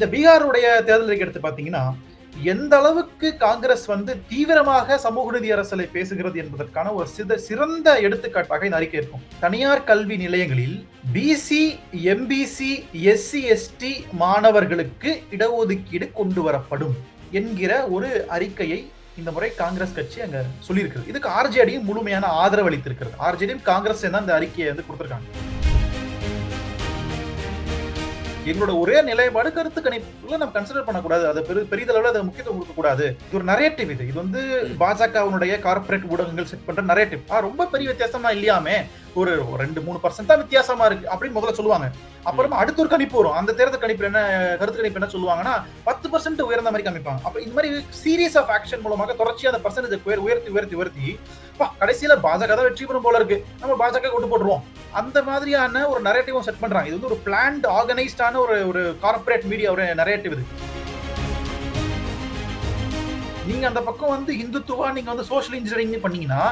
இந்த பீகாருடைய தேர்தலுக்கு எடுத்து பார்த்தீங்கன்னா எந்த அளவுக்கு காங்கிரஸ் வந்து தீவிரமாக சமூக நீதி அரசலை பேசுகிறது என்பதற்கான ஒரு சித சிறந்த எடுத்துக்காட்டாக இந்த அறிக்கை இருக்கும். தனியார் கல்வி நிலையங்களில் பிசி எம்பிசி எஸ்சி எஸ்டி மாணவர்களுக்கு இடஒதுக்கீடு கொண்டு வரப்படும் என்கிற ஒரு அறிக்கையை இந்த முறை காங்கிரஸ் கட்சி அங்க சொல்லியிருக்கிறது. இதுக்கு ஆர்ஜேடியும் முழுமையான ஆதரவு அளித்திருக்கிறது. ஆர்ஜேடியும் காங்கிரஸ் தான் இந்த அறிக்கையை வந்து கொடுத்துருக்காங்க. எங்களோட ஒரே நிலைப்பாடு கருத்து கணிப்புல நம்ம கன்சிடர் பண்ணக்கூடாது. அது பெரு பெரிதளவில் அதை முக்கியத்துவம் கொடுக்க கூடாது இது ஒரு நரேட்டிவ் இது. இது வந்து பாஜகவினுடைய கார்பரேட் ஊடகங்கள் செட் பண்ற நரேட்டிவ் ஆ ரொம்ப பெரிய வித்தியாசமா இல்லையாமே. ஒரு ரெண்டு மூணு பர்சன்ட் தான் வித்தியாசமா இருக்கு அப்படின்னு முதல்ல சொல்லுவாங்க. அப்புறமா அடுத்த ஒரு கணிப்பு வரும். அந்த தேர்தல் கணிப்பு என்ன கருத்து கணிப்பு என்ன சொல்லுவாங்கன்னா பத்து பர்சன்ட் உயர்ந்த மாதிரி காமிப்பாங்க. அப்ப இந்த மாதிரி சீரியஸ் ஆஃப் ஆக்ஷன் மூலமாக தொடர்ச்சியா அந்த பர்சன்டேஜ் உயர்த்தி உயர்த்தி உயர்த்தி கடைசியில பாஜக தான் வெற்றி பெறும் போல இருக்கு. நம்ம பாஜக கொண்டு போட்டுருவோம். அந்த மாதிரியான ஒரு நரேட்டிவும் செட் பண்றாங்க. இது வந்து ஒரு பிளான்ட் ஆர்கனைஸ்டான ஒரு ஒரு கார்பரேட் மீடியா ஒரு நரேட்டிவ் இது. நீங்க அந்த பக்கம் வந்து இந்துத்துவா நீங்க வந்து சோஷியல் இன்ஜினியரிங் பண்ணீங்கன்னா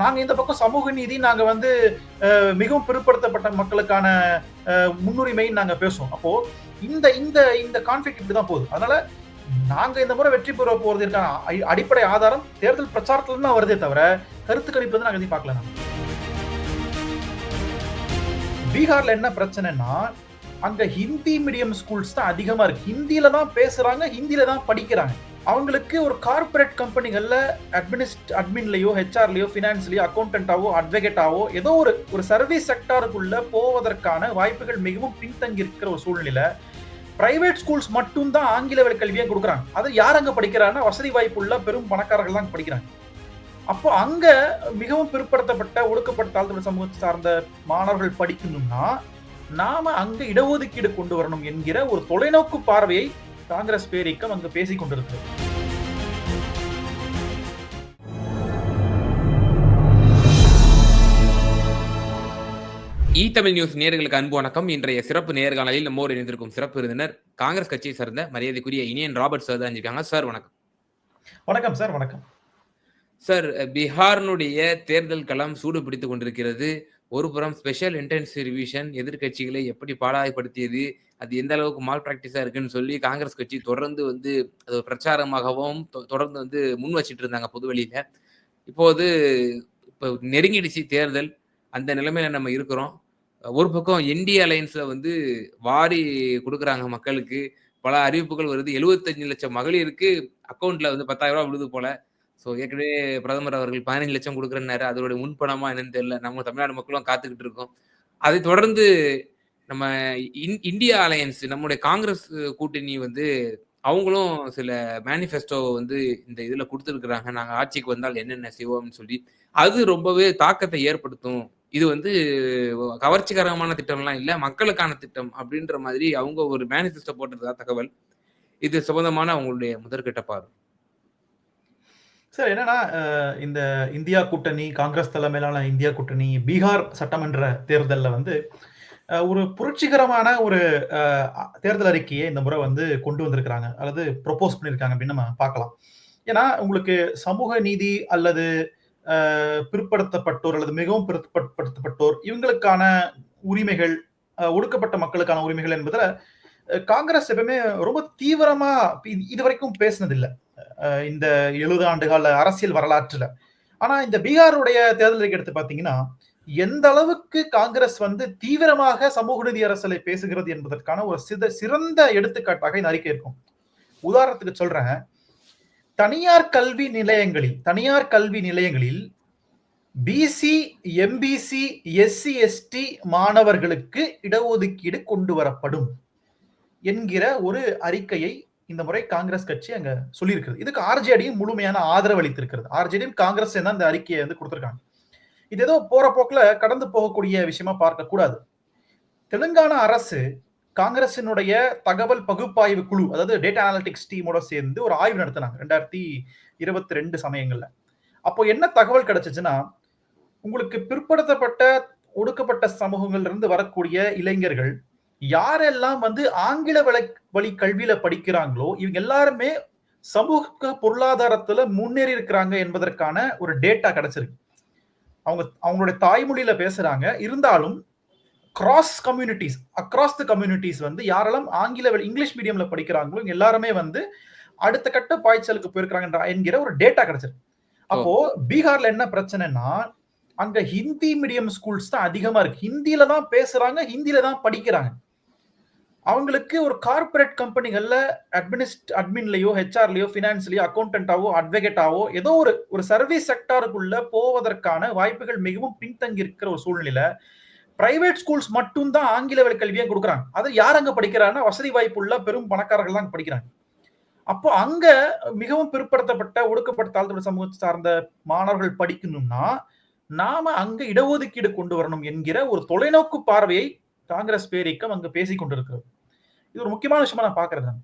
நாங்க இந்த பக்கம் சமூக நீதி நாங்க வந்து மிகவும் பிற்படுத்தப்பட்ட மக்களுக்கான முன்னுரிமை நாங்க பேசுவோம். அப்போ இந்த இந்த இந்த கான்ஃபிளிக் இப்படிதான் போகுது. அதனால நாங்க இந்த முறை வெற்றி பெற போறதற்கான அடிப்படை ஆதாரம் தேர்தல் பிரச்சாரத்துல தான் வருதே தவிர கருத்து கணிப்பு வந்து நாங்க எதையும் பார்க்கல பீகார்ல என்ன பிரச்சனைனா அங்க ஹிந்தி மீடியம் ஸ்கூல்ஸ் தான் அதிகமா இருக்கு. ஹிந்தியில தான் பேசுறாங்க ஹிந்தியில தான் படிக்கிறாங்க. அவங்களுக்கு ஒரு கார்பரேட் கம்பெனிகள்ல அட்மினிஸ்ட் அட்மின்லயோ ஹெச்ஆர்லயோ பினான்ஸ்லயோ அக்கௌண்டன்டாவோ அட்வொகேட்டாவோ ஏதோ ஒரு ஒரு சர்வீஸ் செக்டாருக்குள்ள போவதற்கான வாய்ப்புகள் மிகவும் பின்தங்கி இருக்கிற ஒரு சூழ்நிலை பிரைவேட் ஸ்கூல்ஸ் மட்டும் தான் ஆங்கில வழி கல்வியை கொடுக்குறாங்க. அது யார் அங்க படிக்கிறாங்கன்னா வசதி வாய்ப்புள்ள பெரும் பணக்காரர்கள் தான் படிக்கிறாங்க. அப்போ அங்க மிகவும் பிற்படுத்தப்பட்ட ஒடுக்கப்பட்ட தாழ்த்தப்பட்ட சமூகத்தை சார்ந்த மாணவர்கள் படிக்கணும்னா நாம அங்க இடஒதுக்கீடு கொண்டு வரணும் என்கிற ஒரு தொலைநோக்கு பார்வையை காங்கிரஸ் பேரிக்கம் அங்கு பேசிக் கொண்டிருக்கிறது. இ தமிழ் நியூஸ் நேர்களுக்கு அன்பு வணக்கம். இன்றைய சிறப்பு நேர்காணலில் நம்மோடு இணைந்திருக்கும் சிறப்பு விருந்தினர் காங்கிரஸ் கட்சியை சார்ந்த மரியாதைக்குரிய இனியன் ராபர்ட் சார் தான் இருக்காங்க சார் வணக்கம். வணக்கம் சார் வணக்கம். சார் பீகாரினுடைய தேர்தல் களம் சூடு பிடித்துக் கொண்டிருக்கிறது. ஒரு புறம் ஸ்பெஷல் இன்டென்சிவ் ரிவிஷன் எதிர்கட்சிகளை எப்படி பாடாயப்படுத்தியது அது எந்த அளவுக்கு மால் ப்ராக்டிஸாக இருக்குன்னு சொல்லி காங்கிரஸ் கட்சி தொடர்ந்து வந்து அது பிரச்சாரமாகவும் தொடர்ந்து வந்து முன் வச்சிட்டு இருந்தாங்க பொதுவெளியில். இப்போது இப்போ நெருங்கிடுச்சு தேர்தல் அந்த நிலைமையில நம்ம இருக்கிறோம். ஒரு பக்கம் என்டி அலையன்ஸில் வந்து வாரி கொடுக்குறாங்க மக்களுக்கு. பல அறிவிப்புகள் வருது. எழுபத்தஞ்சு லட்சம் மகளிருக்கு அக்கௌண்ட்ல வந்து பத்தாயிரம் ரூபா விழுது போல. ஸோ ஏற்கனவே பிரதமர் அவர்கள் பதினஞ்சு லட்சம் கொடுக்குறனாரு அதோட முன்பணமா என்னன்னு தெரியல. நம்ம தமிழ்நாடு மக்களும் காத்துக்கிட்டு இருக்கோம். அதை தொடர்ந்து நம்ம இந்தியா அலையன்ஸ் நம்முடைய காங்கிரஸ் கூட்டணி வந்து அவங்களும் சில மேனிஃபெஸ்டோ வந்து இந்த இதில் கொடுத்துருக்குறாங்க. நாங்கள் ஆட்சிக்கு வந்தால் என்னென்ன செய்வோம்னு சொல்லி. அது ரொம்பவே தாக்கத்தை ஏற்படுத்தும். இது வந்து கவர்ச்சிகரமான திட்டம்லாம் இல்லை. மக்களுக்கான திட்டம் அப்படின்ற மாதிரி அவங்க ஒரு மேனிஃபெஸ்டோ போட்டிருக்கா தகவல். இது சம்பந்தமான அவங்களுடைய முதற்கட்ட பார்வை. சார் என்னன்னா இந்த இந்தியா கூட்டணி காங்கிரஸ் தலைமையிலான இந்தியா கூட்டணி பீகார் சட்டமன்ற தேர்தலில் வந்து ஒரு புரட்சிகரமான ஒரு தேர்தல் அறிக்கையை இந்த முறை வந்து கொண்டு வந்திருக்கிறாங்க. அல்லது ப்ரொப்போஸ் பண்ணியிருக்காங்க அப்படின்னு நம்ம பார்க்கலாம். ஏன்னா உங்களுக்கு சமூக நீதி அல்லது பிற்படுத்தப்பட்டோர் அல்லது மிகவும் பிற்படுத்தப்பட்டோர் இவங்களுக்கான உரிமைகள் ஒடுக்கப்பட்ட மக்களுக்கான உரிமைகள் என்பதில் காங்கிரஸ் எப்பவுமே ரொம்ப தீவிரமா இது வரைக்கும் பேசினதில்லை. இந்த எழுபது ஆண்டு கால அரசியல் வரலாற்றுல. ஆனா இந்த பீகாருடைய தேர்தலுக்கு எடுத்து பாத்தீங்கன்னா எந்த அளவுக்கு காங்கிரஸ் வந்து தீவிரமாக சமூக நீதி அரசலை பேசுகிறது என்பதற்கான ஒரு சித சிறந்த எடுத்துக்காட்டாக இந்த அறிக்கை இருக்கும். உதாரணத்துக்கு சொல்றேன். தனியார் கல்வி நிலையங்களில் தனியார் கல்வி நிலையங்களில் பிசி எம்பிசி எஸ்சி எஸ்டி மாணவர்களுக்கு இடஒதுக்கீடு கொண்டு வரப்படும் என்கிற ஒரு அறிக்கையை இந்த முறை காங்கிரஸ் கட்சி அங்க சொல்லியிருக்கிறது. இதுக்கு ஆர்ஜேடியும் முழுமையான ஆதரவு அளித்திருக்கிறது. ஆர்ஜேடியும் காங்கிரஸ் தான் இந்த அறிக்கையை வந்து கொடுத்திருக்காங்க. இது ஏதோ போற போக்குல கடந்து போகக்கூடிய விஷயமா பார்க்க கூடாது. தெலுங்கானா அரசு காங்கிரசினுடைய தகவல் பகுப்பாய்வு குழு அதாவது டேட்டா அனாலிட்டிக்ஸ் டீமோட சேர்ந்து ஒரு ஆய்வு நடத்தினாங்க ரெண்டாயிரத்தி இருபத்தி ரெண்டு சமயங்கள்ல. அப்போ என்ன தகவல் கிடைச்சிச்சுன்னா உங்களுக்கு பிற்படுத்தப்பட்ட ஒடுக்கப்பட்ட சமூகங்கள்ல இருந்து வரக்கூடிய இளைஞர்கள் யாரெல்லாம் வந்து ஆங்கில வழி வழி கல்வியில படிக்கிறாங்களோ இவங்க எல்லாருமே சமூக பொருளாதாரத்துல முன்னேறி இருக்கிறாங்க என்பதற்கான ஒரு டேட்டா கிடைச்சிருக்கு. அவங்க அவங்களுடைய தாய்மொழியில பேசுறாங்க. இருந்தாலும் cross communities across the communities வந்து யாரெல்லாம் ஆங்கில வழி- இங்கிலீஷ் மீடியம்ல படிக்கிறாங்களோ இவங்க எல்லாருமே வந்து அடுத்த கட்ட பாய்ச்சலுக்கு போயிருக்காங்க என்கிற ஒரு டேட்டா கிடைச்சிருக்கு. அப்போ பீகார்ல என்ன பிரச்சனைனா அங்க ஹிந்தி மீடியம் ஸ்கூல்ஸ் தான் அதிகமா இருக்கு. ஹிந்தில தான் பேசுறாங்க ஹிந்தில தான் படிக்கிறாங்க. அவங்களுக்கு ஒரு கார்ப்பரேட் கம்பெனிகள்ல அட்மினிஸ்ட் அட்மின்லயோ ஹெச்ஆர்லயோ ஃபினான்ஸ்லயோ அக்கௌண்டன்டாவோ அட்வொகேட்டாவோ ஏதோ ஒரு ஒரு சர்வீஸ் செக்டாருக்குள்ள போவதற்கான வாய்ப்புகள் மிகவும் பின்தங்கி இருக்கிற ஒரு சூழ்நிலை பிரைவேட் ஸ்கூல்ஸ் மட்டும் தான் ஆங்கில வழி கல்வியை கொடுக்குறாங்க. அது யார் அங்க படிக்கிறாங்கன்னா வசதி வாய்ப்புள்ள பெரும் பணக்காரர்கள் தான் படிக்கிறாங்க. அப்போ அங்க மிகவும் பிற்படுத்தப்பட்ட ஒடுக்கப்பட்ட தாழ்த்தப்பட்ட சமூகத்தை சார்ந்த மாணவர்கள் படிக்கணும்னா நாம அங்க இடஒதுக்கீடு கொண்டு வரணும் என்கிற ஒரு தொலைநோக்கு பார்வையை காங்கிரஸ் பேரிக்கம் அங்க பேசிக் கொண்டிருக்கிறது. இது ஒரு முக்கியமான விஷயமா நான் பாக்குறது நான்.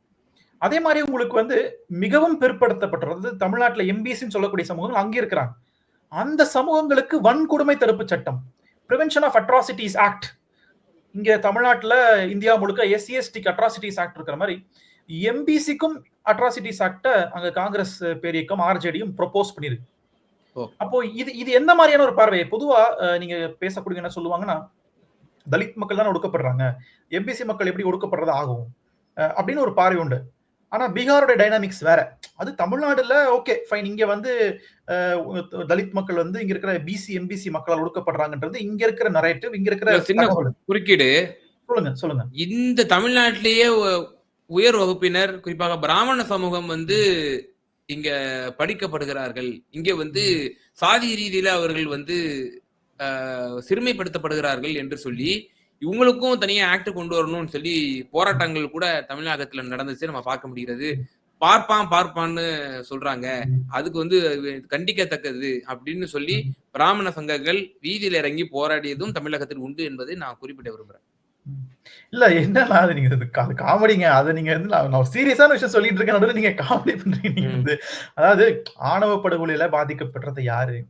அதே மாதிரி உங்களுக்கு வந்து மிகவும் பிற்படுத்தப்பட்டது தமிழ்நாட்டுல எம்பிசின்னு சொல்லக்கூடிய சமூகங்கள் அங்கே இருக்கிறாங்க. அந்த சமூகங்களுக்கு வன்கொடுமை தடுப்பு சட்டம் பிரிவென்ஷன் ஆஃப் அட்ராசிட்டிஸ் ஆக்ட் இங்க தமிழ்நாட்டுல இந்தியா முழுக்க எஸ்சி எஸ்டிக்கு அட்ராசிட்டிஸ் ஆக்ட் இருக்கிற மாதிரி எம்பிசிக்கும் அட்ராசிட்டிஸ் ஆக்ட அங்க காங்கிரஸ் பேரியக்கம் ஆர்ஜேடியும் ப்ரொபோஸ் பண்ணிருக்கு. ஓ. அப்போ இது இது எந்த மாதிரியான ஒரு பார்வை பொதுவா அஹ், நீங்க பேசக்கூடிய என்ன சொல்லுவாங்கன்னா தலித் மக்கள் தானே ஒடுக்கப்படுறாங்க. எம்பிசி மக்கள் எப்படி ஒடுக்கப்படுறது ஆகும்? அப்படின்னு ஒரு பார்வை உண்டு. ஆனா பீகாரோட டைனாமிக்ஸ் வேற. அது தமிழ்நாடுல ஓகே ஃபைன் இங்க வந்து தலித் மக்கள் வந்து இங்க இருக்கிற பிசி எம்பிசி மக்களால் ஒடுக்கப்படுறாங்கன்றது இங்க இருக்கிற நரேட்டிவ் இங்க இருக்கிற சின்ன-. குறுக்கீடு. சொல்லுங்க சொல்லுங்க. இந்த தமிழ்நாட்டிலேயே உயர் வகுப்பினர் குறிப்பாக பிராமண சமூகம் வந்து இங்க படிக்கப்படுகிறார்கள். இங்க வந்து சாதி ரீதியில அவர்கள் வந்து சிறுமைப்படுத்தப்படுகிறார்கள் என்று சொல்லி இவங்களுக்கும் தனியா ஆக்ட் கொண்டு வரணும்னு சொல்லி போராட்டங்கள் கூட தமிழகத்துல நடந்துச்சு நம்ம பார்க்க முடிகிறது. பார்ப்பான் பார்ப்பான்னு சொல்றாங்க. அதுக்கு வந்து கண்டிக்கத்தக்கது அப்படின்னு சொல்லி பிராமண சங்கங்கள் வீதியில் இறங்கி போராடியதும் தமிழகத்தில் உண்டு என்பதை நான் குறிப்பிட விரும்புறேன். இல்ல என்னன்னா அது நீங்க கா- காமெடிங்க. அதை நீங்க வந்து நான் சீரியஸான விஷயம் சொல்லிட்டு இருக்கேன். நடுவுல நீங்க காமெடி பண்றீங்க. நீங்க. வந்து அதாவது ஆணவ படுகொலையில பாதிக்கப்படுறது யாரு?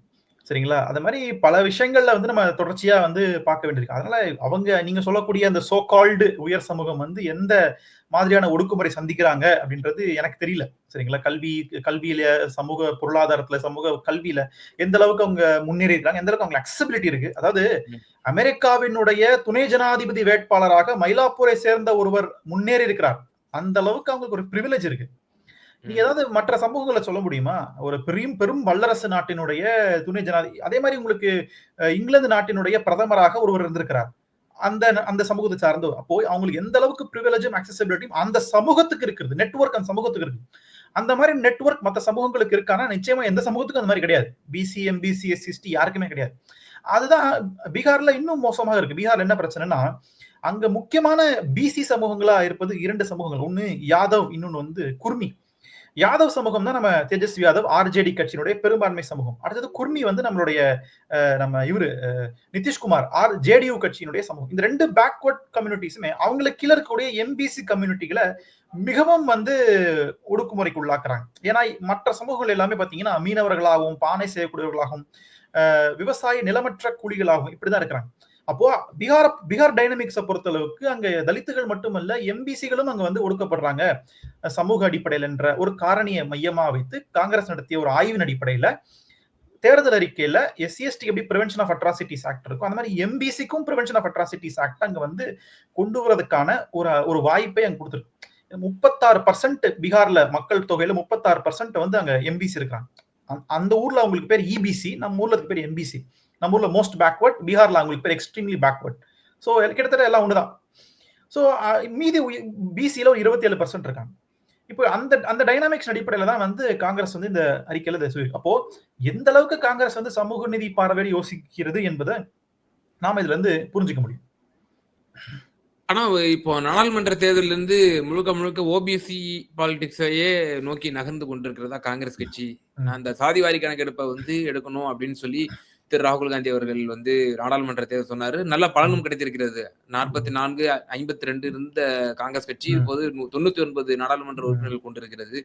சரிங்களா? அது மாதிரி பல விஷயங்கள்ல வந்து நம்ம தொடர்ச்சியா வந்து பார்க்க வேண்டியிருக்கு. அதனால அவங்க நீங்க சொல்லக்கூடிய அந்த சோ கால்டு உயர் சமூகம் வந்து எந்த மாதிரியான ஒடுக்குமுறை சந்திக்கிறாங்க அப்படின்றது எனக்கு தெரியல. சரிங்களா? கல்வி கல்வியில சமூக பொருளாதாரத்துல சமூக கல்வியில எந்த அளவுக்கு அவங்க முன்னேறி இருக்காங்க எந்த அளவுக்கு அவங்க அக்சபிலிட்டி இருக்கு. அதாவது. அமெரிக்காவினுடைய துணை ஜனாதிபதி வேட்பாளராக மயிலாப்பூரை சேர்ந்த ஒருவர் முன்னேறி இருக்கிறார் அந்த அளவுக்கு அவங்களுக்கு ஒரு பிரிவிலேஜ் இருக்கு. நீங்க ஏதாவது மற்ற சமூகங்களை சொல்ல முடியுமா? ஒரு பெரும் பெரும் வல்லரசு நாட்டினுடைய துணை ஜனாதிபதி அதே மாதிரி உங்களுக்கு இங்கிலாந்து நாட்டினுடைய பிரதமராக ஒருவர் இருந்திருக்கிறார். அந்த அந்த சமூகத்தை சார்ந்தவர். அப்போ அவங்களுக்கு எந்த அளவுக்கு ப்ரிவிலேஜும் அக்சசிபிலிட்டியும் அந்த சமூகத்துக்கு இருக்குது. நெட்வொர்க் அந்த சமூகத்துக்கு இருக்கு அந்த மாதிரி நெட்வொர்க் மற்ற சமூகங்களுக்கு இருக்கானா? நிச்சயமா எந்த சமூகத்துக்கும் அந்த மாதிரி கிடையாது. பிசி எம்பிசி எஸ்சிஎஸ்டி யாருக்குமே கிடையாது. அதுதான் பீகார்ல இன்னும் மோசமாக இருக்கு. பீகார்ல என்ன பிரச்சனைனா அங்க முக்கியமான பிசி சமூகங்களா இருப்பது இரண்டு சமூகங்கள். ஒண்ணு யாதவ் இன்னொன்னு வந்து குர்மி. யாதவ் சமூகம் தான் நம்ம தேஜஸ்வி யாதவ் ஆர்ஜேடி கட்சியினுடைய பெரும்பான்மை சமூகம். அடுத்தது குர்மி வந்து நம்மளுடைய நம்ம இவரு நிதிஷ்குமார் ஆர் ஜேடியு கட்சியினுடைய சமூகம். இந்த ரெண்டு பேக்வர்ட் கம்யூனிட்டிஸுமே அவங்களை கீழே இருக்கக்கூடிய எம்பிசி கம்யூனிட்டிகளை மிகவும் வந்து ஒடுக்குமுறைக்கு உள்ளாக்குறாங்க. ஏன்னா மற்ற சமூகங்கள் எல்லாமே பார்த்தீங்கன்னா மீனவர்களாகவும் பானை செய்யக்கூடியவர்களாகவும் விவசாய நிலமற்ற கூலிகளாகவும் இப்படிதான் இருக்கிறாங்க. அப்போ பீகார் பீகார் டைனமிக்ஸை பொறுத்தளவுக்கு அங்க தலித்துகள் மட்டுமல்ல எம்பிசிகளும் அங்க வந்து ஒடுக்கப்படுறாங்க. சமூக அடிப்படையில் என்ற ஒரு காரணியை மையமா வைத்து காங்கிரஸ் நடத்திய ஒரு ஆய்வின் அடிப்படையில தேர்தல் அறிக்கையில எஸ்சிஎஸ்டி எப்படி பிரிவென்ஷன் ஆஃப் அட்ராசிட்டிஸ் ஆக்ட் இருக்கும் அந்த மாதிரி எம்பிசிக்கும் பிரிவென்ஷன் ஆஃப் அட்ராசிட்டிஸ் ஆக்ட் அங்க வந்து கொண்டு வரதுக்கான ஒரு ஒரு வாய்ப்பை அங்க கொடுத்துருக்கு. முப்பத்தாறு பர்சன்ட் பீகார்ல மக்கள் தொகையில முப்பத்தாறு பர்சன்ட் வந்து அங்க எம்பிசி இருக்கிறாங்க. அந்த- அந்த ஊர்ல அவங்களுக்கு பேர் இபிசி நம்ம ஊர்ல பேர் எம்பிசி நம்ம ஊர்ல மோஸ்ட் பேக்வர்ட் பீகார்ல அவங்களுக்கு பேர் எக்ஸ்ட்ரீம்லி பேக்வர்ட் ஸோ கிட்டத்தட்ட எல்லாம் ஒண்ணுதான். ஸோ மீதி பிசியில ஒரு இருபத்தி ஏழு பர்சன்ட் இருக்காங்க. இப்போ அந்த அந்த டைனாமிக்ஸ் அடிப்படையில தான் வந்து காங்கிரஸ் வந்து இந்த அறிக்கையில சொல்லி அப்போ எந்த அளவுக்கு காங்கிரஸ் வந்து சமூக நீதி பார்வையில் யோசிக்கிறது என்பதை நாம இதுல இருந்து புரிஞ்சுக்க முடியும். ஆனா இப்போ நாடாளுமன்ற தேர்தலில் இருந்து முழுக்க முழுக்க ஓபிசி பாலிடிக்ஸையே நோக்கி நகர்ந்து கொண்டிருக்கிறதா காங்கிரஸ் கட்சி. அந்த சாதிவாரி கணக்கெடுப்பை வந்து எடுக்கணும் அப்படின்னு சொல்லி திரு ராகுல் காந்தி அவர்கள் வந்து நாடாளுமன்ற தேர்தல் சொன்னாரு. நல்ல பலனும் கிடைத்திருக்கிறது. நாற்பத்தி நான்கு ஐம்பத்தி ரெண்டு இருந்த காங்கிரஸ் கட்சி. இப்போது தொண்ணூத்தி ஒன்பது நாடாளுமன்ற உறுப்பினர்கள் கொண்டிருக்கிறது.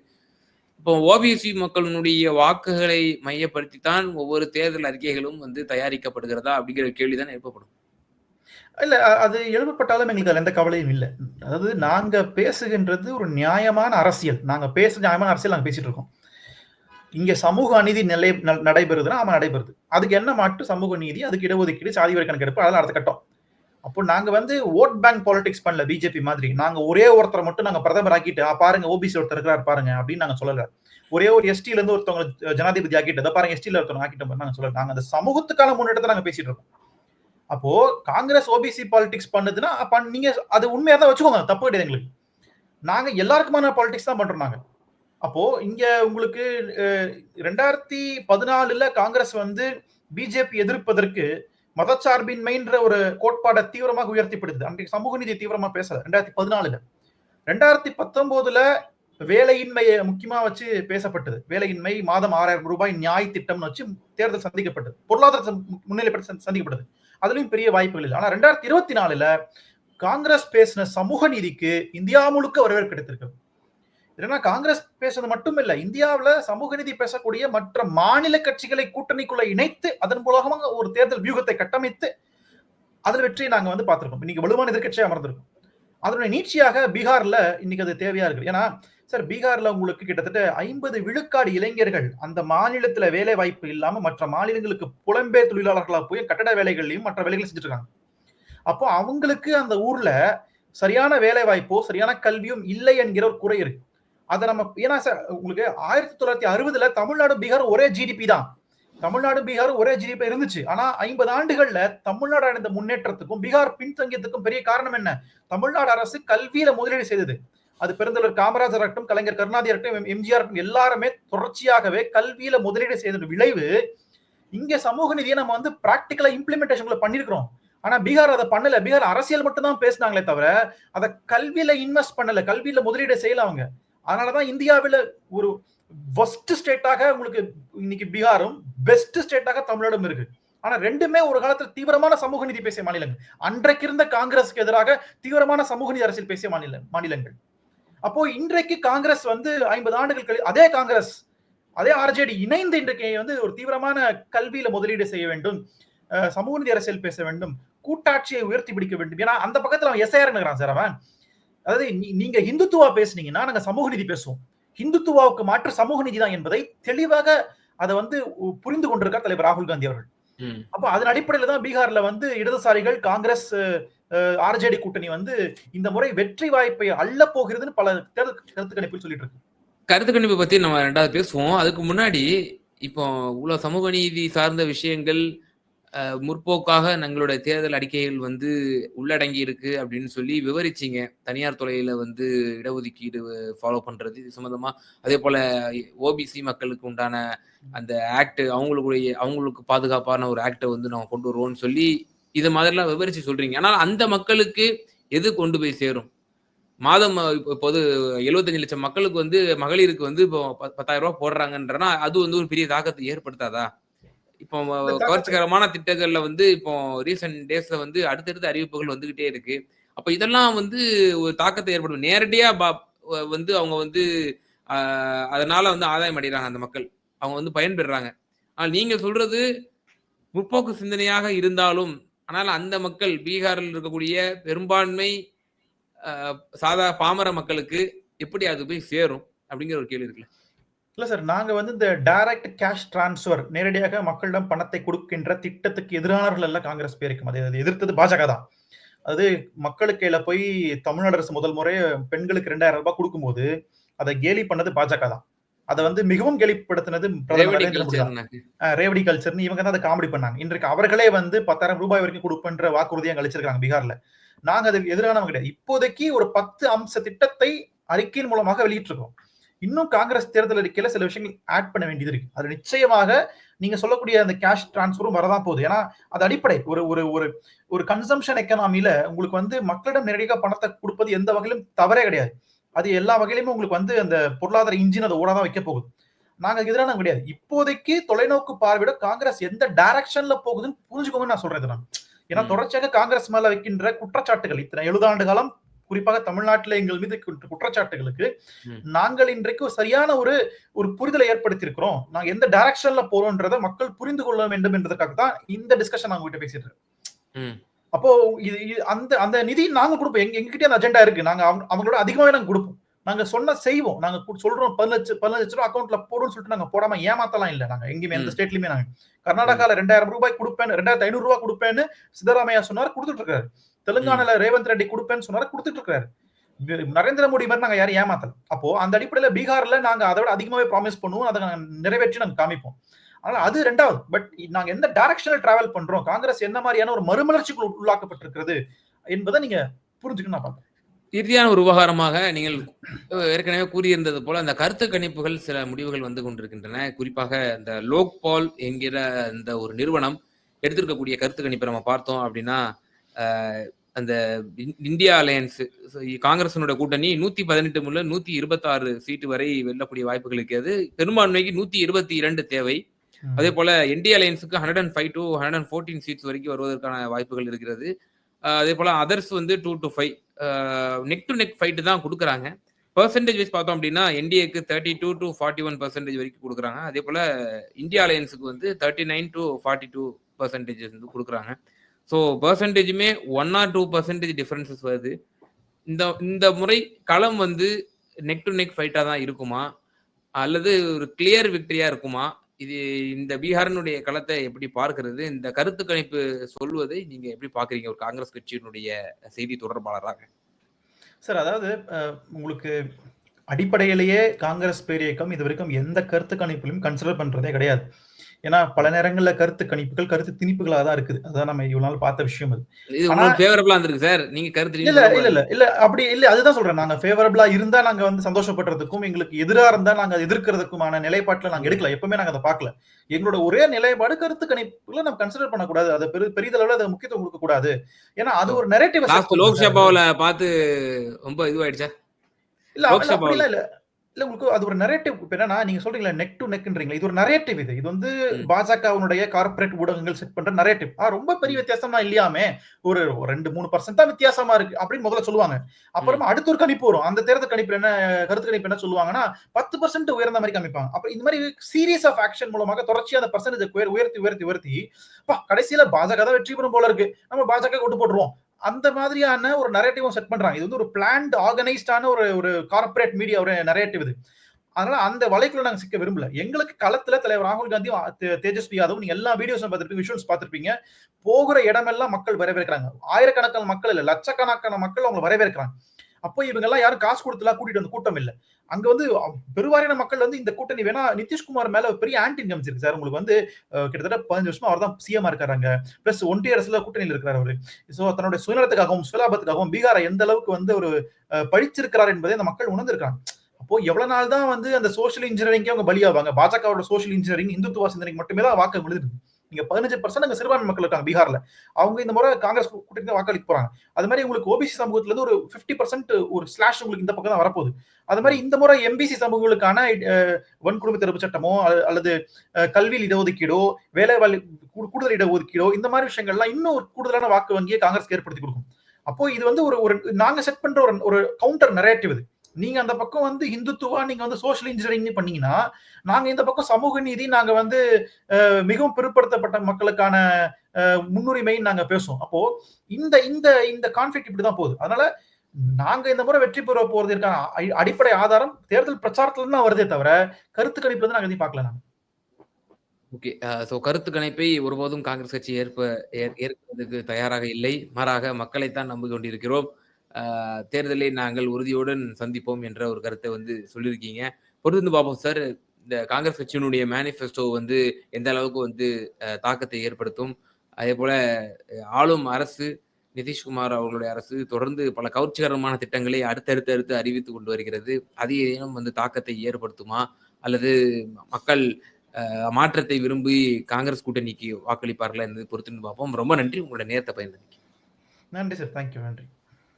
இப்போ ஓபிசி மக்களினுடைய வாக்குகளை மையப்படுத்தித்தான் ஒவ்வொரு தேர்தல் அறிக்கைகளும் வந்து தயாரிக்கப்படுகிறதா அப்படிங்கிற கேள்விதான் எழுப்பப்படும். இல்ல அது எழுப்பப்பட்டாலும் எங்களுக்கு அதுல எந்த கவலையும் இல்லை. அதாவது நாங்க பேசுகின்றது ஒரு நியாயமான அரசியல். நாங்க பேச நியாயமான அரசியல் நாங்க பேசிட்டு இருக்கோம். இங்க சமூக அநீதி நிலை ந- நடைபெறுதுன்னா ஆமா நடைபெறுது. அதுக்கு என்ன மாட்டு சமூக நீதி அதுக்கு இடஒதுக்கீடு சாதி வரி கணக்கெடுப்பு அதெல்லாம் அடுத்த கட்டம். அப்போ நாங்க வந்து ஓட் பேங்க் பாலிடிக்ஸ் பண்ணல பிஜேபி மாதிரி. நாங்க ஒரே ஒருத்தரை மட்டும் நாங்க பிரதமர் ஆக்கிட்டு பாருங்க ஓபிசி ஒருத்தர் இருக்கிறார் பாருங்க அப்படின்னு நாங்க சொல்லல. ஒரே ஒரு எஸ்டில இருந்து ஒருத்தவங்க ஜனாதிபதி ஆக்கிட்டு அதை பாருங்க எஸ்டில ஒருத்தவங்க ஆக்கிட்டோம் நாங்க சொல்லல. நாங்க அந்த சமூகத்துக்கான முன்னேற்றத்தை நாங்க பேசிட்டு இருக்கோம். அப்போ காங்கிரஸ் ஓபிசி பாலிடிக்ஸ் பண்ணுதுன்னா நீங்க அது உண்மையா தான் வச்சுக்கோங்க தப்பு கிடையாது எங்களுக்கு. நாங்க எல்லாருக்குமான பாலிடிக்ஸ் தான் பண்றோம் நாங்க. அப்போ இங்க உங்களுக்கு ரெண்டாயிரத்தி பதினாலுல காங்கிரஸ் வந்து பிஜேபி எதிர்ப்பதற்கு மதச்சார்பின்மைன்ற ஒரு கோட்பாடை தீவிரமாக உயர்த்திப்படுது. அன்றைக்கு சமூக நீதி தீவிரமா பேசல ரெண்டாயிரத்தி பதினாலுல. ரெண்டாயிரத்தி பத்தொன்பதுல வேலையின்மையை முக்கியமா வச்சு பேசப்பட்டது. வேலையின்மை மாதம் ஆறாயிரம் ரூபாய் நியாய் திட்டம்னு வச்சு தேர்தல் சந்திக்கப்பட்டது. பொருளாதார சந்~ முன்னிலைப்பட்டு சந்திக்கப்பட்டது. அதுலயும் பெரிய வாய்ப்புகள் இல்லை. ஆனா ரெண்டாயிரத்தி இருபத்தி நாலுல காங்கிரஸ் பேசின சமூக நீதிக்கு இந்தியா முழுக்க வரவேற்பு கிடைத்திருக்கிறது ஏன்னா காங்கிரஸ் பேசுறது மட்டும் இல்ல இந்தியாவில் சமூக நீதி பேசக்கூடிய மற்ற மாநில கட்சிகளை கூட்டணிக்குள்ள இணைத்து அதன் மூலமாக ஒரு தேர்தல் வியூகத்தை கட்டமைத்து அதில் வெற்றியை நாங்க வந்து பார்த்திருக்கோம். இன்னைக்கு வலுவான எதிர்க்கட்சியா அமர்ந்திருக்கும். அதனுடைய நீட்சியாக பீகார்ல இன்னைக்கு அது தேவையா இருக்கு ஏன்னா சார் பீகார்ல உங்களுக்கு கிட்டத்தட்ட ஐம்பது விழுக்காடு இளைஞர்கள் அந்த மாநிலத்துல வேலை வாய்ப்பு இல்லாம மற்ற மாநிலங்களுக்கு புலம்பெயர் தொழிலாளர்களா போய் கட்டட வேலைகள்லையும் மற்ற வேலைகள் செஞ்சுட்டு இருக்காங்க அப்போ அவங்களுக்கு அந்த ஊர்ல சரியான வேலை வாய்ப்போ சரியான கல்வியும் இல்லை என்கிற ஒரு குறை இருக்கு. அதை நம்ம ஏன்னா சார் உங்களுக்கு ஆயிரத்தி தொள்ளாயிரத்தி அறுபதுல தமிழ்நாடு பீகார் ஒரே ஜிடிபி தான். தமிழ்நாடு பீகார் ஒரே ஜிடிபி இருந்துச்சு. ஆனா ஐம்பது ஆண்டுகள்ல தமிழ்நாடு அடைந்த முன்னேற்றத்துக்கும் பீகார் பின்தங்கியத்துக்கும் பெரிய காரணம் என்ன? தமிழ்நாடு அரசு கல்வியில முதலீடு செய்தது. அது பெருந்தலைவர் காமராஜர் இருக்கட்டும் கலைஞர் கருணாநிதி இருக்கட்டும் எம்ஜிஆர் இருக்கட்டும் எல்லாருமே தொடர்ச்சியாகவே கல்வியில முதலீடு செய்த விளைவு இங்க சமூக நிதியை நம்ம வந்து பிராக்டிக்கலா இம்ப்ளிமெண்டேஷன்ல பண்ணிருக்கிறோம். ஆனா பீகார் அதை பண்ணல. பீகார் அரசியல் மட்டும் தான் பேசினாங்களே தவிர அதை கல்வியில இன்வெஸ்ட் பண்ணல. கல்வியில முதலீடு செய்யல அவங்க. அதனாலதான் இந்தியாவில ஒரு ஃபர்ஸ்ட் ஸ்டேட்டாக உங்களுக்கு இன்னைக்கு பீகாரும் பெஸ்ட் ஸ்டேட்டாக தமிழ்நாடும் இருக்கு. ஆனா ரெண்டுமே ஒரு காலத்துல தீவிரமான சமூக நீதி பேசிய மாநிலங்கள். அன்றைக்கு இருந்த காங்கிரஸ்க்கு எதிராக தீவிரமான சமூக நீதி அரசியல் பேசிய மாநில மாநிலங்கள். அப்போ இன்றைக்கு காங்கிரஸ் வந்து ஐம்பது ஆண்டுகள் கழி அதே காங்கிரஸ் அதே ஆர்ஜேடி இணைந்து இன்றைக்கு வந்து ஒரு தீவிரமான கல்வியில முதலீடு செய்ய வேண்டும் சமூக நீதி அரசியல் பேச வேண்டும் கூட்டாட்சியை உயர்த்தி பிடிக்க வேண்டும். ஏன்னா அந்த பக்கத்துல அவன் எஸ்ஐஆர் இருக்கிறான் சார் அவன். அதாவது நீங்க ஹிந்துத்துவா பேசுனீங்கன்னா நாங்க சமூக நீதி பேசுவோம். ஹிந்துத்துவாவுக்கு மாற்று சமூக நீதி தான் என்பதை தெளிவாக அதை வந்து புரிந்து கொண்டிருக்கார் தலைவர் ராகுல் காந்தி அவர்கள். அப்போ அதன் அடிப்படையில தான் பீகார்ல வந்து இடதுசாரிகள் காங்கிரஸ் ஆர்ஜேடி கூட்டணி வந்து இந்த முறை வெற்றி வாய்ப்பை அள்ள போகிறதுன்னு பல தேர்தல் கருத்து கணிப்பில் சொல்லிட்டு இருக்கு. கருத்து கணிப்பு பத்தி நம்ம ரெண்டாவது பேசுவோம். அதுக்கு முன்னாடி இப்போ உள்ள சமூக நீதி சார்ந்த விஷயங்கள் முற்போக்காக எங்களுடைய தேர்தல் அறிக்கைகள் வந்து உள்ளடங்கி இருக்கு அப்படின்னு சொல்லி விவரிச்சிங்க. தனியார் துறையில வந்து இடஒதுக்கீடு ஃபாலோ பண்றது இது சம்மந்தமா அதே போல ஓபிசி மக்களுக்கு உண்டான அந்த ஆக்ட் அவங்களுக்குடைய அவங்களுக்கு பாதுகாப்பான ஒரு ஆக்டை வந்து நம்ம கொண்டு வருவோம்னு சொல்லி இது மாதிரிலாம் விவரிச்சு சொல்றீங்க. ஆனால் அந்த மக்களுக்கு எது கொண்டு போய் சேரும்? மாதம் இப்போ- இப்போது எழுபத்தஞ்சு லட்சம் மக்களுக்கு வந்து மகளிருக்கு வந்து இப்போ ப- பத்தாயிரம் ரூபாய் போடுறாங்கன்றனா அது வந்து ஒரு பெரிய தாக்கத்தை ஏற்படுத்தாதா? இப்போ கவர்ச்சிகரமான திட்டங்கள்ல வந்து இப்போ ரீசெண்ட் டேஸ்ல வந்து அடுத்தடுத்த அறிவிப்புகள் வந்துகிட்டே இருக்கு. அப்ப இதெல்லாம் வந்து ஒரு தாக்கத்தை ஏற்படும். நேரடியா வந்து அவங்க வந்து அதனால வந்து ஆதாயம் அடைகிறாங்க அந்த மக்கள். அவங்க வந்து பயன்பெறுறாங்க ஆனால் நீங்க சொல்றது முற்போக்கு சிந்தனையாக இருந்தாலும் ஆனால் அந்த மக்கள் பீகாரில் இருக்கக்கூடிய பெரும்பான்மை சாதா பாமர மக்களுக்கு எப்படி அது போய் சேரும்? அப்படிங்கிற ஒரு கேள்வி இருக்குல்ல. இல்ல சார் நாங்க வந்து இந்த டைரக்ட் கேஷ் டிரான்ஸ்ஃபர் நேரடியாக மக்களிடம் பணத்தை கொடுக்கின்ற திட்டத்துக்கு எதிரானவர்கள் எல்லாம் காங்கிரஸ் பேருக்கும் அதை அதை எதிர்த்தது பாஜக தான். அது மக்களுக்கு கையில போய் தமிழ்நாடு அரசு முதல் முறை பெண்களுக்கு ரெண்டாயிரம் ரூபாய் கொடுக்கும்போது அதை கேலி பண்ணது பாஜக தான். அதை வந்து மிகவும் கேலிப்படுத்தினது ரேவடி கல்ச்சர்னு இவங்க தான் அதை காமெடி பண்ணாங்க. இன்றைக்கு அவர்களே வந்து பத்தாயிரம் ரூபாய் வரைக்கும் கொடுப்பேன்ற வாக்குறுதியை அளிச்சிருக்காங்க பீகார்ல. நாங்க அதுக்கு எதிரானவங்க கிடையாது. இப்போதைக்கு ஒரு பத்து அம்ச திட்டத்தை அறிக்கையின் மூலமாக வெளியிட்டிருக்கோம். இன்னும் காங்கிரஸ் தேர்தல் அறிக்கையில சில விஷயங்கள் ஆட் பண்ண வேண்டியது இருக்கு. அது நிச்சயமாக நீங்க சொல்லக்கூடிய அந்த கேஷ் டிரான்ஸ்ஃபரும் வரதான் போகுது. ஏன்னா அது அடிப்படை. ஒரு ஒரு ஒரு ஒரு கன்சம்ஷன் எக்கனாமில உங்களுக்கு வந்து மக்களிடம் நேரடியாக பணத்தை கொடுப்பது எந்த வகையிலும் தவறே கிடையாது. அது எல்லா வகையிலுமே உங்களுக்கு வந்து அந்த பொருளாதார இன்ஜின் அதை ஓடாதான் வைக்க போகுது. நாங்க எதிரான கிடையாது. இப்போதைக்கு தொலைநோக்கு பார்வையிட காங்கிரஸ் எந்த டைரக்ஷன்ல போகுதுன்னு புரிஞ்சுக்கோங்கன்னு நான் சொல்றேன் நான். ஏன்னா. தொடர்ச்சியாக காங்கிரஸ் மேல வைக்கின்ற குற்றச்சாட்டுகள் இத்தனை எழுதாண்டு காலம் குறிப்பாக தமிழ்நாட்டில் எங்கள் மீது குற்ற- குற்றச்சாட்டுகளுக்கு. நாங்கள் இன்றைக்கு சரியான ஒரு ஒரு புரிதலை ஏற்படுத்தி இருக்கிறோம் நாங்க எந்த டைரக்ஷன்ல போறோம்ன்றதை மக்கள் புரிந்து கொள்ள வேண்டும் என்பதற்காக தான் இந்த டிஸ்கஷன் நாங்க உங்ககிட்ட பேசிட்டு இருக்கோம். அப்போ இது அந்த அந்த நிதி நாங்க கொடுப்போம். எங்க எங்ககிட்ட அந்த அஜெண்டா இருக்கு. நாங்க அவங்க- அவங்களோட அதிகமாவே நாங்க கொடுப்போம். நாங்க சொன்ன செய்வோம். நாங்க சொல்றோம். பதினஞ்சு பதினஞ்சு ரூபாய் அக்கௌண்ட்ல போடுன்னு சொல்லிட்டு நாங்க போடாம ஏமாத்தலாம் இல்ல நாங்க. எங்கேயுமே எந்த. ஸ்டேட்லயுமே நாங்க. கர்நாடகால ரெண்டாயிரம் ரூபாய் கொடுப்பேன் ரெண்டாயிரத்தி ஐநூறு ரூபாய் கொடுப்பேன்னு சித்தராமையா சொன்னார் கொடுத்துட்டு இருக்காரு. தெலுங்கானால ரேவந்த் ரெட்டி கொடுப்பேன்னு சொன்னாரு கொடுத்துட்டு இருக்காரு. நரேந்திர மோடி மாதிரி நாங்க யாரும் ஏமாத்தல. அப்போ அந்த அடிப்படையில பீகார்ல நாங்க அதை விட அதிகமாவே ப்ராமிஸ் பண்ணுவோம் அதை நிறைவேற்றி நாங்க காமிப்போம். அதனால அது ரெண்டாவது. பட் நாங்க எந்த டைரக்ஷன்ல டிராவல் பண்றோம் காங்கிரஸ் என்ன மாதிரியான ஒரு மறுமலர்ச்சிக்குள் உள்ளாக்கப்பட்டிருக்கிறது என்பதை நீங்க புரிஞ்சுக்கணும் நான் பார்க்கிறேன். இறுதியான ஒரு விவகாரமாக நீங்கள் ஏற்கனவே கூறியிருந்தது போல அந்த கருத்து கணிப்புகள் சில முடிவுகள் வந்து கொண்டிருக்கின்றன. குறிப்பாக இந்த லோக்பால் என்கிற இந்த ஒரு நிறுவனம் எடுத்திருக்கக்கூடிய கருத்து கணிப்பை நம்ம பார்த்தோம் அப்படின்னா அந்த இந்- இந்தியா அலையன்ஸ் காங்கிரசினோட கூட்டணி நூத்தி பதினெட்டு முதல் நூத்தி இருபத்தாறு சீட்டு வரை வெல்லக்கூடிய வாய்ப்புகள் இருக்கிறது பெரும்பான்மைக்கு நூத்தி இருபத்தி இரண்டு தேவை அதே போல N D அலையன்ஸுக்கு hundred and five to hundred and fourteen seats வரைக்கும் வருவதற்கான வாய்ப்புகள் இருக்கிறது. அதே போல அதர்ஸ் வந்து two to five neck to neck fight தான் கொடுக்குறாங்க. பர்சன்டேஜ் வைஸ் பார்த்தோம் அப்படின்னா என்டிஏக்கு thirty two to forty one percentage வரைக்கும் கொடுக்குறாங்க. அதே போல இந்தியா அலையன்ஸுக்கு வந்து thirty nine to forty two percentage வந்து கொடுக்குறாங்க. So பர்சன்டேஜுமே one or two percentage differences வருது. இந்த இந்த முறை களம் வந்து நெக் டு நெக் ஃபைட்டாக தான் இருக்குமா? அல்லது ஒரு கிளியர் விக்டரியா இருக்குமா? இது இந்த பீகாரினுடைய களத்தை எப்படி பார்க்கிறது? இந்த கருத்து கணிப்பு சொல்வதை நீங்க எப்படி பாக்குறீங்க ஒரு காங்கிரஸ் கட்சியினுடைய செய்தி தொடர்பாளராக. சார் அதாவது உங்களுக்கு அடிப்படையிலேயே காங்கிரஸ் பேரியக்கம் இது வரைக்கும் எந்த கருத்து கணிப்பிலும் கன்சிடர் பண்றதே கிடையாது. ஏன்னா பல நேரங்கள்ல கருத்து கணிப்புகள் கருத்து திணிப்புகளாக தான் இருக்குது. அதான் நம்ம இவ்வளவு நாள் பார்த்த விஷயம் அது. இருந்திருக்கு சார் நீங்க கருத்து இல்ல இல்ல இல்ல இல்ல அப்படி இல்ல அதுதான் சொல்றேன். நாங்க ஃபேவரபிளா இருந்தா நாங்க வந்து சந்தோஷப்படுறதுக்கும் எங்களுக்கு எதிரா இருந்தா நாங்க எதிர்க்கிறதுக்குமான நிலைப்பாட்டுல நாங்க எடுக்கல. எப்பவுமே நாங்க அதை பார்க்கல. எங்களோட ஒரே நிலைப்பாடு கருத்து கணிப்புல நம்ம கன்சிடர் பண்ணக்கூடாது. அதை பெரு பெரிதளவுல அதை முக்கியத்துவம் கொடுக்க கூடாது ஏன்னா அது ஒரு நெரேட்டிவ் லோக்சபாவில பார்த்து ரொம்ப இதுவாயிடுச்சா? இல்ல இல்ல, இல்ல உங்களுக்கு அது ஒரு நரேட்டிவ் இப்ப என்னன்னா நீங்க சொல்றீங்களா நெக் டு நெக்ன்றீங்களா இது ஒரு நரேட்டிவ் இது. இது வந்து ம். பாஜகவினுடைய கார்ப்பரேட் ஊடகங்கள் செட் பண்ற நரேட்டிவ் ஆ ரொம்ப பெரிய வித்தியாசமா இல்லையாமே ஒரு ரெண்டு மூணு பர்சன்ட் தான் வித்தியாசமா இருக்கு அப்படின்னு முதல்ல சொல்லுவாங்க. அப்புறமா அடுத்த ஒரு கணிப்பு வரும். அந்த தேர்தல் கணிப்பு என்ன கருத்து கணிப்பு என்ன சொல்லுவாங்கன்னா பத்து பர்சன்ட் உயர்ந்த மாதிரி காமிப்பாங்க. அப்புறம் இந்த மாதிரி சீரியஸ் ஆஃப் ஆக்ஷன் மூலமாக தொடர்ச்சியா அந்த பர்சன்டேஜ் உயர்த்தி உயர்த்தி உயர்த்தி பா கடைசியில பாஜக தான் வெற்றி பெறும் போல இருக்கு. நம்ம பாஜக கொண்டு போட்டுருவோம். அந்த மாதிரியான ஒரு நரேட்டிவும் செட் பண்றாங்க. இது வந்து ஒரு பிளான்ட் ஆர்கனைஸ்டான ஒரு ஒரு கார்ப்பரேட் மீடியா ஒரு நரேட்டிவ் இது. அதனால அந்த வலைக்குள்ள நாங்க சிக்க விரும்பல. எங்களுக்கு களத்துல தலைவர் ராகுல் காந்தி தேஜஸ்வி யாதவ் நீங்க எல்லா வீடியோஸும் பார்த்திருப்பீங்க விஷுவல்ஸ் பார்த்திருப்பீங்க. போகிற இடமெல்லாம் மக்கள் வரவேற்கிறாங்க. ஆயிரக்கணக்கான மக்கள் இல்ல லட்சக்கணக்கான மக்கள் அவங்க வரவேற்கிறாங்க. அப்போ இவங்க எல்லாம் யாரும் காசு கொடுத்துலாம் கூட்டிட்டு வந்து கூட்டம் இல்லை. அங்க வந்து பெருவாரியான மக்கள் வந்து இந்த கூட்டணி வேணா நிதிஷ்குமார் மேல பெரிய ஆன்டி இன்கம்ஸ் இருக்கு சார். உங்களுக்கு வந்து கிட்டத்தட்ட பதினஞ்சு வருஷமா அவர் தான் சிஎம் இருக்காங்க பிளஸ் ஒன்றிய அரசுல கூட்டணியில் இருக்கிறார் அவரு. சோ தன்னுடைய சுயநலத்துக்காகவும் சுயலாபத்துக்காகவும் பீகாரை எந்த அளவுக்கு வந்து ஒரு பழிச்சிருக்கிறார் என்பதை அந்த மக்கள் உணர்ந்திருக்காங்க அப்போ எவ்வளவு நாள் தான் வந்து அந்த சோஷியல் இன்ஜினியரிங் அவங்க பலியாவாங்க. பாஜகவோட சோஷியல் இன்ஜினியரிங் இந்துத்துவ சிந்தனைக்கு மட்டுமே தான் வாக்கு விழுது நீங்க பதினஞ்சு பர்சன்ட் அங்க சிறுபான்மை மக்கள் இருக்காங்க பீகார்ல. அவங்க இந்த முறை காங்கிரஸ் கூட்டணி வாக்களிக்க போறாங்க. அது மாதிரி உங்களுக்கு ஓபிசி சமூகத்துல இருந்து ஒரு 50% பர்சன்ட் ஒரு ஸ்லாஷ் உங்களுக்கு இந்த பக்கம் தான் வரப்போகுது. அது மாதிரி இந்த முறை எம்பிசி சமூகங்களுக்கான வன்குடும்ப தடுப்பு சட்டமோ அல்ல- அல்லது கல்வியில் இடஒதுக்கீடோ வேலை வாய்ப்பு கூடுதல் இடஒதுக்கீடோ இந்த மாதிரி விஷயங்கள்லாம் இன்னும் ஒரு கூடுதலான வாக்கு வங்கியை காங்கிரஸ் ஏற்படுத்தி கொடுக்கும். அப்போ இது வந்து ஒரு ஒரு நாங்க செட் பண்ற ஒரு ஒரு கவுண்டர் நரேட்டிவ் இது. நீங்க அந்த பக்கம் வந்து இந்துத்துவா நீங்க வந்து சோஷியல் இன்ஜினியரிங் பண்ணீங்கன்னா நாங்க இந்த பக்கம் சமூக நீதி நாங்க வந்து மிகவும் பிற்படுத்தப்பட்ட மக்களுக்கான முன்னுரிமைன்னு முன்னுரிமை நாங்க பேசுவோம். அப்போ இந்த இந்த இந்த கான்ஃபிளிக் இப்படிதான் போகுது. அதனால நாங்க இந்த முறை வெற்றி பெற போறதற்கான அ- அடிப்படை ஆதாரம் தேர்தல் பிரச்சாரத்துல இருந்து தான் வருதே தவிர கருத்து கணிப்புல இருந்து நாங்க எதையும் பார்க்கல நாங்க. ஓகே. ஸோ கருத்து கணிப்பை ஒருபோதும் காங்கிரஸ் கட்சி ஏற்ப ஏற்- ஏற்கிறதுக்கு தயாராக இல்லை. மாறாக மக்களைத்தான் நம்பிக்கொண்டிருக்கிறோம். கொண்டிருக்கிறோம் தேர்தலை நாங்கள் உறுதியுடன் சந்திப்போம் என்ற ஒரு கருத்தை வந்து சொல்லியிருக்கீங்க. பொறுத்து பார்ப்போம் சார். இந்த காங்கிரஸ் கட்சியினுடைய மேனிஃபெஸ்டோ வந்து எந்த அளவுக்கு வந்து தாக்கத்தை ஏற்படுத்தும்? அதே போல ஆளும் அரசு நிதிஷ்குமார் அவர்களுடைய அரசு தொடர்ந்து பல கவர்ச்சிகரமான திட்டங்களை அடுத்தடுத்து அடுத்து அறிவித்து கொண்டு வருகிறது. அது ஏதேனும் வந்து தாக்கத்தை ஏற்படுத்துமா? அல்லது மக்கள் மாற்றத்தை விரும்பி காங்கிரஸ் கூட்டணிக்கு வாக்களிப்பார்களா என்பதை பொறுத்து பார்ப்போம். ரொம்ப நன்றி. உங்களோட நேரத்தை பயன்படுத்தி நன்றி சார். தேங்க்யூ நன்றி.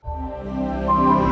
thank you